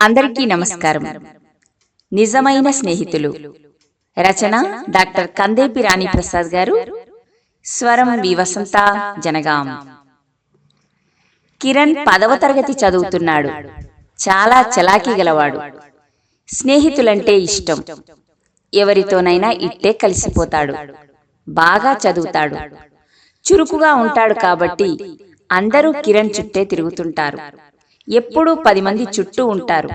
అందరికీ నమస్కారం. నిజమైన స్నేహితులు. రచన డాక్టర్ కందేపి రాణి ప్రసాద్ గారు. స్వరం వి వసంత జనగాం. కిరణ్ పదవ తరగతి చదువుతున్నాడు. చాలా చలాకీ గలవాడు. స్నేహితులంటే ఇష్టం. ఎవరితోనైనా ఇట్టే కలిసిపోతాడు. బాగా చదువుతాడు. చురుకుగా ఉంటాడు కాబట్టి అందరూ కిరణ్ చుట్టే తిరుగుతుంటారు. ఎప్పుడూ పది మంది చుట్టూ ఉంటారు.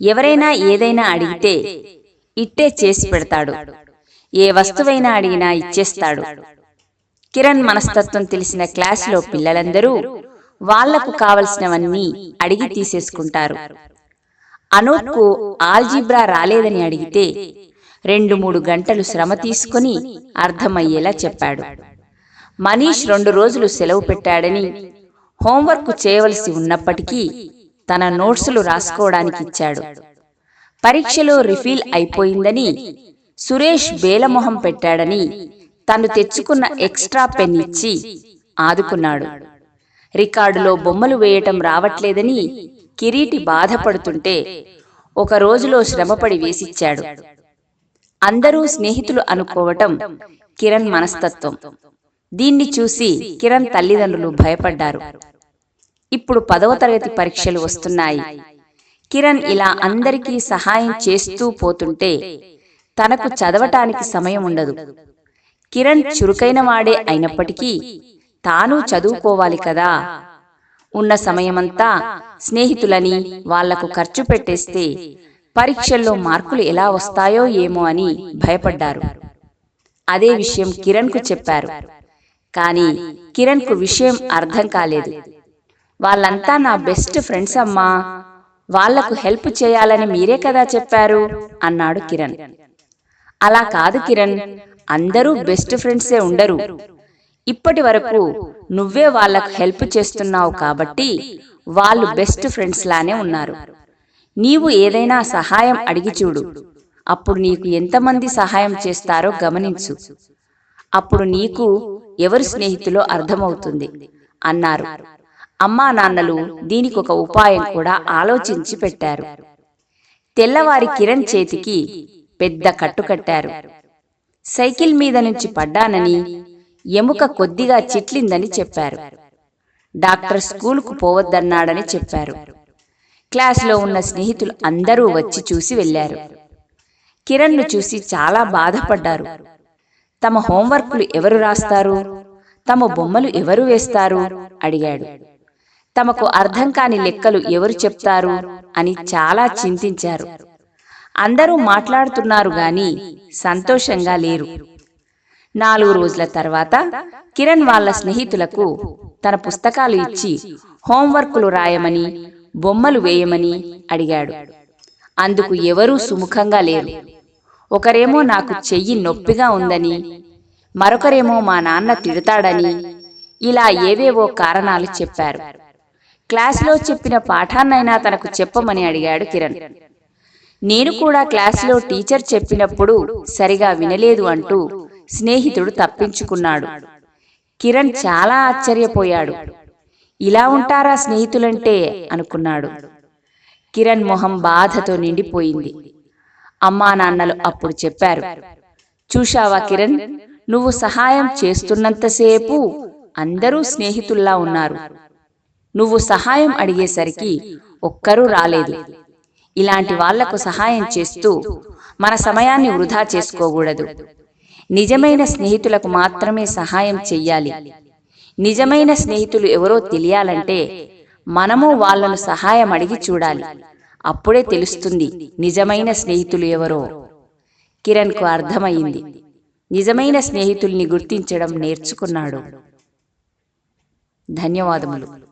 ఎవరైనా ఏదైనా అడిగితే ఇట్టే చేసి పెడతాడు. ఏ వస్తువైనా అడిగినా ఇచ్చేస్తాడు. కిరణ్ మనస్తత్వం తెలిసిన క్లాసులో పిల్లలందరూ వాళ్ళకు కావలసినవన్నీ అడిగి తీసేసుకుంటారు. అనూప్కు ఆల్జీబ్రా రాలేదని అడిగితే రెండు మూడు గంటలు శ్రమ తీసుకుని అర్థమయ్యేలా చెప్పాడు. మనీష్ రెండు రోజులు సెలవు పెట్టాడని హోంవర్క్ చేయవలసి ఉన్నప్పటికీ తన నోట్సులు రాసుకోవడానికి ఇచ్చాడు. పరీక్షలో రిఫీల్ అయిపోయిందని సురేష్ బేలమొహం పెట్టాడని తను తెచ్చుకున్న ఎక్స్ట్రా పెన్ ఇచ్చి ఆదుకున్నాడు. రికార్డులో బొమ్మలు వేయటం రావట్లేదని కిరీటి బాధపడుతుంటే ఒక రోజులో శ్రమపడి వేసిచ్చాడు. అందరూ స్నేహితులు అనుకోవటం కిరణ్ మనస్తత్వం. దీన్ని చూసి కిరణ్ తల్లిదండ్రులు భయపడ్డారు. ఇప్పుడు పదవ తరగతి పరీక్షలు వస్తున్నాయి. కిరణ్ ఇలా అందరికీ సహాయం చేస్తూ పోతుంటే తనకు చదవటానికి సమయం ఉండదు. కిరణ్ చురుకైన వాడే అయినప్పటికీ తాను చదువుకోవాలి కదా. ఉన్న సమయమంతా స్నేహితులని వాళ్ళకు ఖర్చు పెట్టేస్తే పరీక్షల్లో మార్కులు ఎలా వస్తాయో ఏమో అని భయపడ్డారు. అదే విషయం కిరణ్కు చెప్పారు. కానీ కిరణ్కు విషయం అర్థం కాలేదు. వాళ్ళంతా నా బెస్ట్ ఫ్రెండ్స్ అమ్మా. వాళ్ళకు హెల్ప్ చేయాలని మీరే కదా చెప్పారు అన్నాడు కిరణ్. అలా కాదు కిరణ్ అందరూ బెస్ట్ ఫ్రెండ్సే ఉండరు. ఇప్పటి వరకు నువ్వే వాళ్ళకు హెల్ప్ చేస్తున్నావు కాబట్టి వాళ్ళు బెస్ట్ ఫ్రెండ్స్ లానే ఉన్నారు. నీవు ఏదైనా సహాయం అడిగి చూడు. అప్పుడు నీకు ఎంతమంది సహాయం చేస్తారో గమనించు. అప్పుడు నీకు ఎవరు స్నేహితులో అర్థమవుతుంది అన్నారు. అమ్మా నాన్నలు దీనికి ఒక ఉపాయం కూడా ఆలోచించి పెట్టారు. తెల్లవారి కిరణ్ చేతికి పెద్ద కట్టు కట్టారు. సైకిల్ మీద నుంచి పడ్డానని ఎముక కొద్దిగా చిట్లిందని చెప్పారు. డాక్టర్ స్కూలుకు పోవద్దన్నాడని చెప్పారు. క్లాసులో ఉన్న స్నేహితులు అందరూ వచ్చి చూసి వెళ్ళారు కిరణ్ను చూసి చాలా బాధపడ్డారు. తమ హోంవర్క్లు ఎవరు రాస్తారు? తమ బొమ్మలు ఎవరు వేస్తారు? అడిగాడు. తమకు అర్థం కాని లెక్కలు ఎవరు చెప్తారు అని చాలా చింతించారు. అందరూ మాట్లాడుతున్నారు గాని సంతోషంగా లేరు. నాలుగు రోజుల తర్వాత కిరణ్ వాళ్ళ స్నేహితులకు తన పుస్తకాలు ఇచ్చి హోంవర్కులు రాయమని బొమ్మలు వేయమని అడిగాడు. అందుకు ఎవరూ సుముఖంగా లేరు. ఒకరేమో నాకు చెయ్యి నొప్పిగా ఉందని మరొకరేమో మా నాన్న తిడతాడని ఇలా ఏవేవో కారణాలు చెప్పారు. క్లాసులో చెప్పిన పాఠాన్నైనా తనకు చెప్పమని అడిగాడు కిరణ్. నేను కూడా క్లాసులో టీచర్ చెప్పినప్పుడు సరిగా వినలేదు అంటూ స్నేహితుడు తప్పించుకున్నాడు. కిరణ్ చాలా ఆశ్చర్యపోయాడు. ఇలా ఉంటారా స్నేహితులంటే? అనుకున్నాడు. కిరణ్ మొహం బాధతో నిండిపోయింది. అమ్మా నాన్నలు అప్పుడు చెప్పారు. చూశావా కిరణ్? నువ్వు సహాయం చేస్తున్నంతసేపు అందరూ స్నేహితుల్లా ఉన్నారు. నువ్వు సహాయం అడిగేసరికి ఒక్కరూ రాలేదు. ఇలాంటి వాళ్ళకు సహాయం చేస్తూ మన సమయాన్ని వృధా చేసుకోకూడదు. నిజమైన స్నేహితులకు మాత్రమే సహాయం చెయ్యాలి. నిజమైన స్నేహితులు ఎవరో తెలియాలంటే మనము వాళ్ళను సహాయం అడిగి చూడాలి. అప్పుడే తెలుస్తుంది నిజమైన స్నేహితులు ఎవరో. కిరణ్కు అర్థమయ్యింది నిజమైన స్నేహితుల్ని గుర్తించడం నేర్చుకున్నాడు. ధన్యవాదములు.